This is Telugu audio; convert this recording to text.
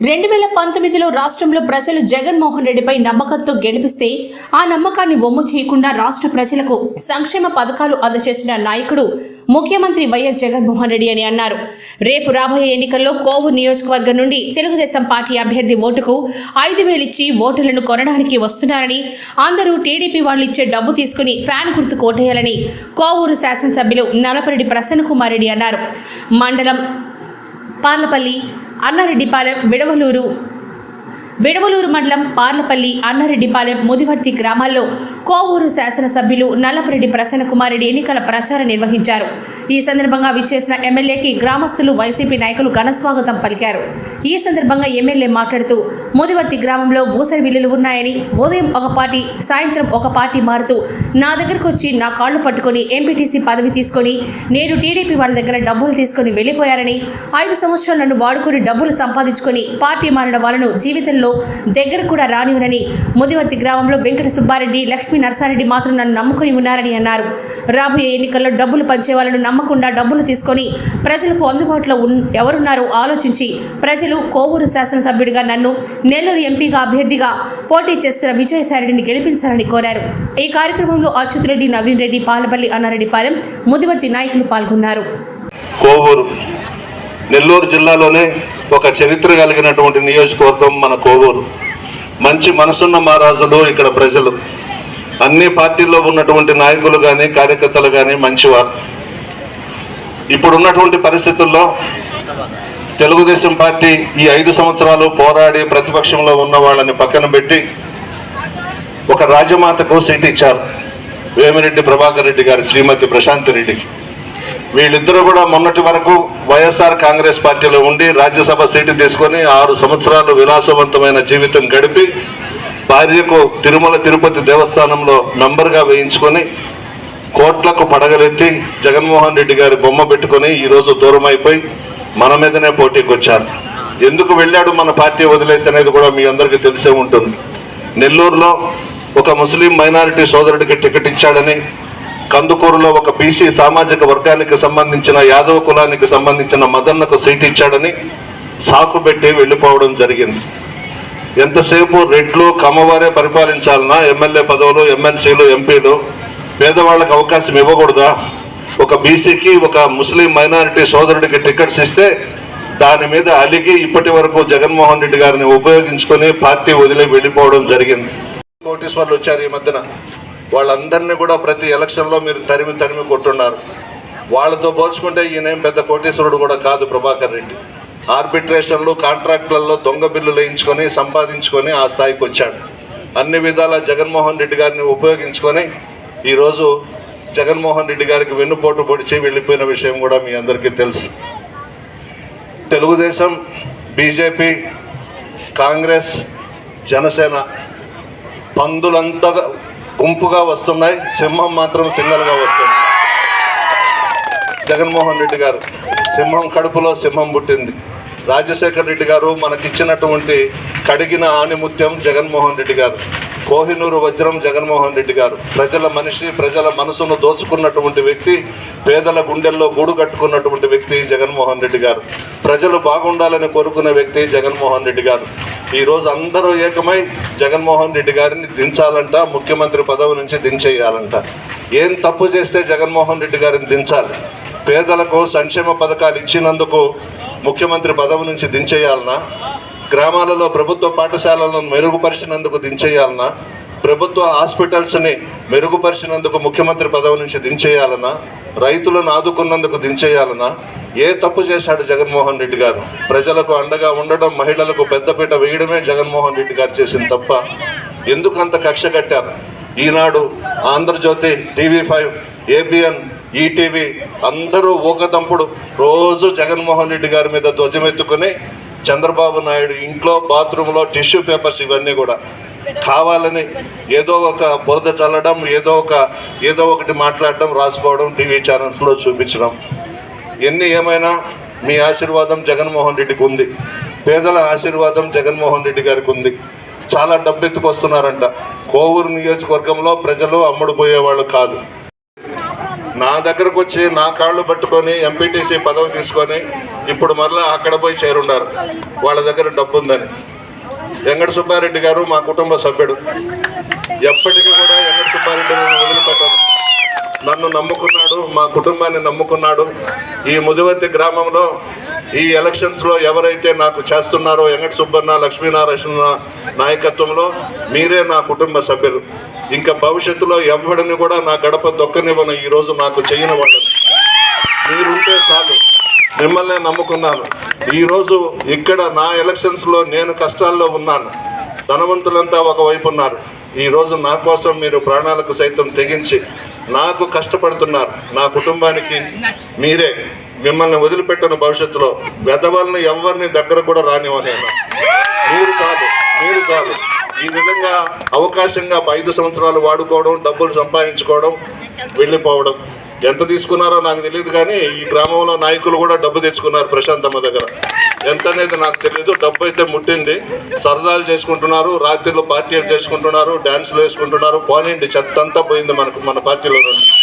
రెండు వేల పంతొమ్మిదిలో రాష్ట్రంలో ప్రజలు జగన్మోహన్ రెడ్డిపై నమ్మకంతో గెలిపిస్తే ఆ నమ్మకాన్ని వమ్ము చేయకుండా రాష్ట్ర ప్రజలకు సంక్షేమ పథకాలు అందజేసిన నాయకుడు ముఖ్యమంత్రి వైఎస్ జగన్మోహన్ రెడ్డి అని అన్నారు. రేపు రాబోయే ఎన్నికల్లో కోవూరు నియోజకవర్గం నుండి తెలుగుదేశం పార్టీ అభ్యర్థి ఓటుకు ఐదు వేలిచ్చి ఓటులను కొనడానికి వస్తున్నారని అందరూ టీడీపీ వాళ్ళు ఇచ్చే డబ్బు తీసుకుని ఫ్యాన్ గుర్తు కోటేయాలని కోవూరు శాసనసభ్యులు నలపరెడ్డి ప్రసన్న కుమార్ రెడ్డి అన్నారు. మండలం పార్లపల్లి అన్నారెడ్డిపాలెం విడవలూరు విడవలూరు మండలం పార్లపల్లి అన్నారెడ్డిపాలెం ముదివర్తి గ్రామాల్లో కోవూరు శాసనసభ్యులు నల్లపరెడ్డి ప్రసన్న ఎన్నికల ప్రచారం నిర్వహించారు. ఈ సందర్భంగా విచ్చేసిన ఎమ్మెల్యేకి గ్రామస్తులు వైసీపీ నాయకులు ఘనస్వాగతం పలికారు. ఈ సందర్భంగా ఎమ్మెల్యే మాట్లాడుతూ ముదివర్తి గ్రామంలో భూసరి విల్లులు ఉన్నాయని ఉదయం ఒక పార్టీ సాయంత్రం ఒక పార్టీ మారుతూ నా దగ్గరకు వచ్చి నా కాళ్ళు పట్టుకొని ఎంపీటీసీ పదవి తీసుకొని నేడు టీడీపీ వాళ్ళ దగ్గర డబ్బులు తీసుకొని వెళ్ళిపోయారని ఐదు సంవత్సరాలను వాడుకొని డబ్బులు సంపాదించుకొని పార్టీ మారిన వాళ్ళను జీవితంలో దగ్గర కూడా రానివ్వనని ముదివర్తి గ్రామంలో వెంకట సుబ్బారెడ్డి లక్ష్మీ నరసారెడ్డి మాత్రం నన్ను నమ్ముకొని ఉన్నారని అన్నారు. రాబోయే ఎన్నికల్లో డబ్బులు పంచే వాళ్ళను నమ్మకుండా డబ్బులు తీసుకొని ప్రజలకు అందుబాటులో ఎవరున్నారో ఆలోచించి ప్రజలు కోవూరు శాసనసభ్యుడిగా నన్ను నెల్లూరు ఎంపీగా అభ్యర్థిగా పోటీ చేస్తున్న విజయసాయిరెడ్డిని గెలిపించాలని కోరారు. ఈ కార్యక్రమంలో అచ్యుతరెడ్డి నవీన్ రెడ్డి పాలపల్లి అన్నారెడ్డిపాలెం ముదివర్తి నాయకులు పాల్గొన్నారు. కోవూరు నెల్లూరు జిల్లాలోనే ఒక చరిత్ర కలిగినటువంటి నియోజకవర్గం మన కోవూరు. మంచి మనసున్న మహారాజులు ఇక్కడ ప్రజలు. అన్ని పార్టీల్లో ఉన్నటువంటి నాయకులు కానీ కార్యకర్తలు కానీ మంచివారు. ఇప్పుడున్నటువంటి పరిస్థితుల్లో తెలుగుదేశం పార్టీ ఈ ఐదు సంవత్సరాలు పోరాడి ప్రతిపక్షంలో ఉన్న వాళ్ళని పక్కన పెట్టి ఒక రాజమాతకు సీట్ ఇచ్చారు. వేమిరెడ్డి ప్రభాకర్ రెడ్డి గారు శ్రీమతి ప్రశాంత్ రెడ్డికి. వీళ్ళిద్దరూ కూడా మొన్నటి వరకు వైఎస్ఆర్ కాంగ్రెస్ పార్టీలో ఉండి రాజ్యసభ సీటు తీసుకొని ఆరు సంవత్సరాలు విలాసవంతమైన జీవితం గడిపి భార్యకు తిరుమల తిరుపతి దేవస్థానంలో మెంబర్గా వేయించుకొని కోట్లకు పడగలెత్తి జగన్మోహన్ రెడ్డి గారి బొమ్మ పెట్టుకొని ఈరోజు దూరం అయిపోయి మన మీదనే పోటీకి వచ్చారు ఎందుకు వెళ్ళాడు మన పార్టీ వదిలేసి అనేది కూడా మీ అందరికీ తెలిసే ఉంటుంది. నెల్లూరులో ఒక ముస్లిం మైనారిటీ సోదరుడికి టికెట్ ఇచ్చాడని కందుకూరులో ఒక బీసీ సామాజిక వర్గానికి సంబంధించిన యాదవ కులానికి సంబంధించిన మదన్నకు సీట్ ఇచ్చాడని సాకు పెట్టి వెళ్ళిపోవడం జరిగింది. ఎంతసేపు రెడ్లు కమ్మవారే పరిపాలించాలన్నా ఎమ్మెల్యే పదవులు ఎమ్మెల్సీలు ఎంపీలు పేదవాళ్ళకి అవకాశం ఇవ్వకూడదా? ఒక బీసీకి ఒక ముస్లిం మైనారిటీ సోదరుడికి టికెట్స్ ఇస్తే దాని మీద అలిగి ఇప్పటి వరకు జగన్మోహన్ రెడ్డి గారిని ఉపయోగించుకొని పార్టీ వదిలి వెళ్ళిపోవడం జరిగింది. కోటీశ్వర్లు వచ్చారు ఈ మధ్యన. వాళ్ళందరినీ కూడా ప్రతి ఎలక్షన్లో మీరు తరిమి తరిమి కొట్టున్నారు. వాళ్ళతో పోల్చుకుంటే ఈయనేం పెద్ద కోటేశ్వరుడు కూడా కాదు ప్రభాకర్ రెడ్డి. ఆర్బిట్రేషన్లు కాంట్రాక్ట్లలో దొంగ బిల్లు వేయించుకొని సంపాదించుకొని ఆ స్థాయికి వచ్చాడు. అన్ని విధాల జగన్మోహన్ రెడ్డి గారిని ఉపయోగించుకొని ఈరోజు జగన్మోహన్ రెడ్డి గారికి వెన్నుపోటు పొడిచి వెళ్ళిపోయిన విషయం కూడా మీ అందరికీ తెలుసు. తెలుగుదేశం బీజేపీ కాంగ్రెస్ జనసేన పందులంతా గుంపుగా వస్తున్నాయి సింహం మాత్రం సింగల్గా వస్తుంది. జగన్మోహన్ రెడ్డి గారు సింహం కడుపులో సింహం పుట్టింది. రాజశేఖర్ రెడ్డి గారు మనకిచ్చినటువంటి కడిగిన ఆణిముత్యం జగన్మోహన్ రెడ్డి గారు. కోహినూరు వజ్రం జగన్మోహన్ రెడ్డి గారు. ప్రజల మనిషి ప్రజల మనసును దోచుకున్నటువంటి వ్యక్తి పేదల గుండెల్లో గూడు కట్టుకున్నటువంటి వ్యక్తి జగన్మోహన్ రెడ్డి గారు. ప్రజలు బాగుండాలని కోరుకునే వ్యక్తి జగన్మోహన్ రెడ్డి గారు. ఈరోజు అందరూ ఏకమై జగన్మోహన్ రెడ్డి గారిని దించాలంట ముఖ్యమంత్రి పదవి నుంచి దించేయాలంట. ఏం తప్పు చేస్తే జగన్మోహన్ రెడ్డి గారిని దించాలి? పేదలకు సంక్షేమ పథకాలు ఇచ్చినందుకు ముఖ్యమంత్రి పదవి నుంచి దించేయాలనా? గ్రామాలలో ప్రభుత్వ పాఠశాలలను మెరుగుపరిచినందుకు దించేయాలనా ప్రభుత్వ హాస్పిటల్స్ని మెరుగుపరిచినందుకు ముఖ్యమంత్రి పదవి నుంచి దించేయాలనా రైతులను ఆదుకున్నందుకు దించేయాలనా ఏ తప్పు చేశాడు జగన్మోహన్ రెడ్డి గారు? ప్రజలకు అండగా ఉండడం మహిళలకు పెద్దపీట వేయడమే జగన్మోహన్ రెడ్డి గారు చేసిన తప్ప ఎందుకు అంత కక్ష కట్టారు? Eenadu Andhra Jyothy TV five ABN ETV అందరూ ఊకదంపుడు రోజు జగన్మోహన్ రెడ్డి గారి మీద ధ్వజమెత్తుకుని చంద్రబాబు నాయుడు ఇంట్లో బాత్రూంలో టిష్యూ పేపర్స్ ఇవన్నీ కూడా. కావాలని ఏదో ఒక బురద చల్లడం ఏదో ఒక ఏదో ఒకటి మాట్లాడడం రాసుకోవడం టీవీ ఛానల్స్లో చూపించడం. ఎన్ని ఏమైనా మీ ఆశీర్వాదం జగన్మోహన్ రెడ్డికి ఉంది. పేదల ఆశీర్వాదం జగన్మోహన్ రెడ్డి గారికి ఉంది. చాలా డబ్బు ఎత్తుకొస్తున్నారంట కోవూరు నియోజకవర్గంలో ప్రజలు అమ్ముడుపోయేవాళ్ళు కాదు. నా దగ్గరకు వచ్చి నా కాళ్ళు పట్టుకొని ఎంపీటీసీ పదవి తీసుకొని ఇప్పుడు మరలా అక్కడ పోయి చేరున్నారు వాళ్ళ దగ్గర డబ్బు ఉందని వెంకట సుబ్బారెడ్డి గారు మా కుటుంబ సభ్యుడు. ఎప్పటికీ కూడా వెంకట సుబ్బారెడ్డి నన్ను వదిలిపెట్టాను. నన్ను నమ్ముకున్నాడు మా కుటుంబాన్ని నమ్ముకున్నాడు. ఈ ముదివర్తి గ్రామంలో ఈ ఎలక్షన్స్లో ఎవరైతే నాకు చేస్తున్నారో వెంకట సుబ్బన్న లక్ష్మీనారాయణ నాయకత్వంలో మీరే నా కుటుంబ సభ్యులు. ఇంకా భవిష్యత్తులో ఎవరిని కూడా నా గడప దొక్కనివ్వను. ఈరోజు నాకు చేయని వాళ్ళని. మీరుంటే చాలు. మిమ్మల్ని నమ్ముకున్నాను. ఈరోజు ఇక్కడ నా ఎలక్షన్స్లో నేను కష్టాల్లో ఉన్నాను. ధనవంతులంతా ఒకవైపు ఉన్నారు. ఈరోజు నా కోసం మీరు ప్రాణాలకు సైతం తెగించి నాకు కష్టపడుతున్నారు. నా కుటుంబానికి మీరే మిమ్మల్ని వదిలిపెట్టిన భవిష్యత్తులో వెధవల్ని ఎవరిని దగ్గర కూడా రానివ్వలేను మీరు చాలు మీరు చాలు. ఈ విధంగా అవకాశంగా ఐదు సంవత్సరాలు వాడుకోవడం డబ్బులు సంపాదించుకోవడం వెళ్ళిపోవడం ఎంత తీసుకున్నారో నాకు తెలియదు కానీ ఈ గ్రామంలో నాయకులు కూడా డబ్బు తెచ్చుకున్నారు ప్రశాంతమ్మ దగ్గర. ఎంత అనేది నాకు తెలియదు. డబ్బు అయితే ముట్టింది. సరదాలు చేసుకుంటున్నారు. రాత్రిలో పార్టీలు చేసుకుంటున్నారు. డ్యాన్సులు వేసుకుంటున్నారు. పోనీండి చెత్త అంతా పోయింది మనకు మన పార్టీలో. నుండి